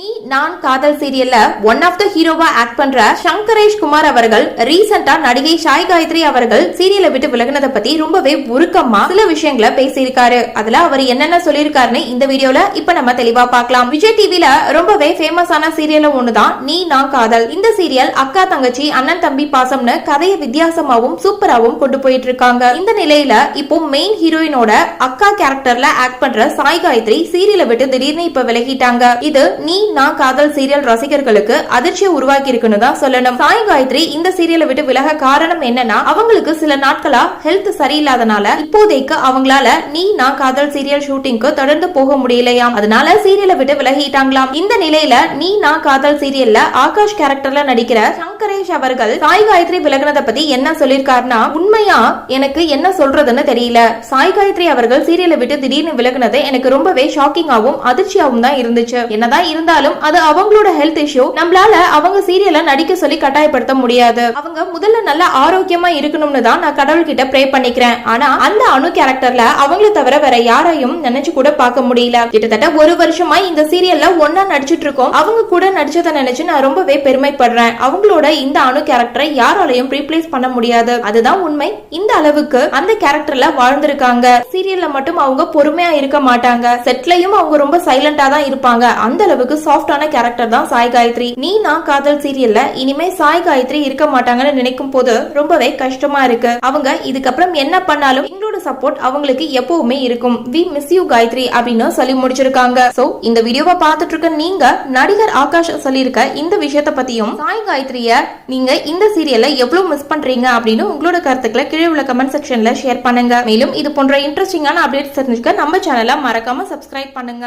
நீ நான் காதல் சீரியல்ல ஒன் ஆஃப் த ஹீரோவா ஆக்ட் பண்ற சங்கரேஷ் குமார் அவர்கள் ரீசெண்டா நடிகை ஷாய் காயத்ரி அவர்கள் சீரியலை விட்டு விலகினதை பத்தி ரொம்பவே உருக்கமா சில விஷயங்களை பேசியிருக்காரு. அதுல அவர் என்னென்ன சொல்லியிருக்காருன்னு இந்த வீடியோல இப்ப நம்ம தெளிவா பார்க்கலாம். விஜய் டிவில ரொம்பவே ஃபேமஸான சீரியல் ஒண்ணுதான் நீ நான் காதல். இந்த சீரியல் அக்கா தங்கச்சி அண்ணன் தம்பி பாசம்னு கதையை வித்தியாசமாவும் சூப்பராவும் கொண்டு போயிட்டு இருக்காங்க இந்த நிலையில இப்போ மெயின் ஹீரோயினோட அக்கா கேரக்டர்ல ஆக்ட் பண்ற சாய் காயத்ரி சீரியலை விட்டு திடீர்னு இப்ப விலகிட்டாங்க. இது நீ நான் காதல் சீரியல் ரசிகர்களுக்கு அதிர்ச்சியை உருவாக்கி இருக்குன்னு தான் சொல்லணும். சாய் காயத்ரி இந்த சீரியலை விட்டு விலக காரணம் என்னன்னா அவங்களுக்கு சில நாட்களா ஹெல்த் சரியில்லாதனால இப்போதைக்கு அவங்களால நீ நான் காதல் சீரியல் ஷூட்டிங்க்கு தொடர்ந்து போக முடியலையாம். அதனால சீரியலை விட்டு விலகிட்டாங்களாம். இந்த நிலையில நீ நான் காதல் சீரியல்ல ஆகாஷ் கேரக்டர்ல நடிக்கிற சங்கரேஷ் அவர்கள் சாய் காயத்ரி விலகினதை பத்தி என்ன சொல்லியிருக்காருன்னா உண்மையா எனக்கு என்ன சொல்றதுன்னு தெரியல. சாய் காயத்ரி அவர்கள் சீரியலை விட்டு திடீர்னு விலகினது எனக்கு ரொம்பவே ஷாக்கிங்காவும் அதிர்ச்சியாவும் தான் இருந்துச்சு. என்னதான் இருந்தாலும் அது அவங்களோட ஹெல்த் இஷ்யூ நம்மளால அவங்க சீரியலை நடிக்க சொல்லி கட்டாயப்படுத்த முடியாது. அவங்க முதல்ல நல்ல ஆரோக்கியமா இருக்கணும்னு தான் நான் கடவுள்கிட்ட ப்ரே பண்ணிக்கிறேன். ஆனா அந்த அணு கேரக்டர்ல அவங்கள தவிர வேற யாரையும் நினைச்சு கூட பார்க்க முடியல. கிட்டத்தட்ட ஒரு வருஷமா இந்த சீரியல்ல ஒன்னா நடிச்சிட்டு இருக்கோம். அவங்க கூட நடிச்சதை நினைச்சு நான் ரொம்பவே பெருமைப்படுறேன். அவங்களோட இந்த அணு கேரக்டரை யாராலையும் ரீப்ளேஸ் பண்ண முடியாது. அதுதான் உண்மை. இந்த அளவுக்கு அந்த கேரக்டர்ல வாழ்ந்திருக்காங்க. சீரியல்ல மட்டும் அவங்க பொறுமையா இருக்க மாட்டாங்க. செட்லயும் அவங்க ரொம்ப சைலண்டா தான் இருப்பாங்க. அந்த அளவுக்கு சாஃப்டான கேரக்டர் தான் சாய் காயத்ரி. நீ நான் காதல் சீரியல்ல இனிமே சாய் காயத்ரி இருக்க மாட்டாங்கன்னு நினைக்கும் போது ரொம்பவே கஷ்டமா இருக்கு. அவங்க இதுக்கப்புறம் என்ன பண்ணாலும் எங்களோட சப்போர்ட் அவங்களுக்கு எப்பவுமே இருக்கும். வி மிஸ் யூ காயத்ரி அப்படின்னு சொல்லி முடிச்சிருக்காங்க. சோ இந்த வீடியோவை பார்த்துட்டு இருக்க நீங்க நடிகர் ஆகாஷ் சொல்லியிருக்க இந்த விஷயத்த பத்தியும் சாய் காயத்ரிய நீங்க இந்த சீரியல்ல எவ்வளவு மிஸ் பண்றீங்க அப்படின்னு உங்களோட கருத்துக்களை கீழே உள்ள கமெண்ட் செக்ஷன்ல ஷேர் பண்ணுங்க. மேலும் இது போன்ற இன்ட்ரெஸ்டிங்கான அப்டேட்ஸ் தெரிஞ்சுக்க நம்ம சேனலை மறக்காம சப்ஸ்கிரைப் பண்ணுங்க.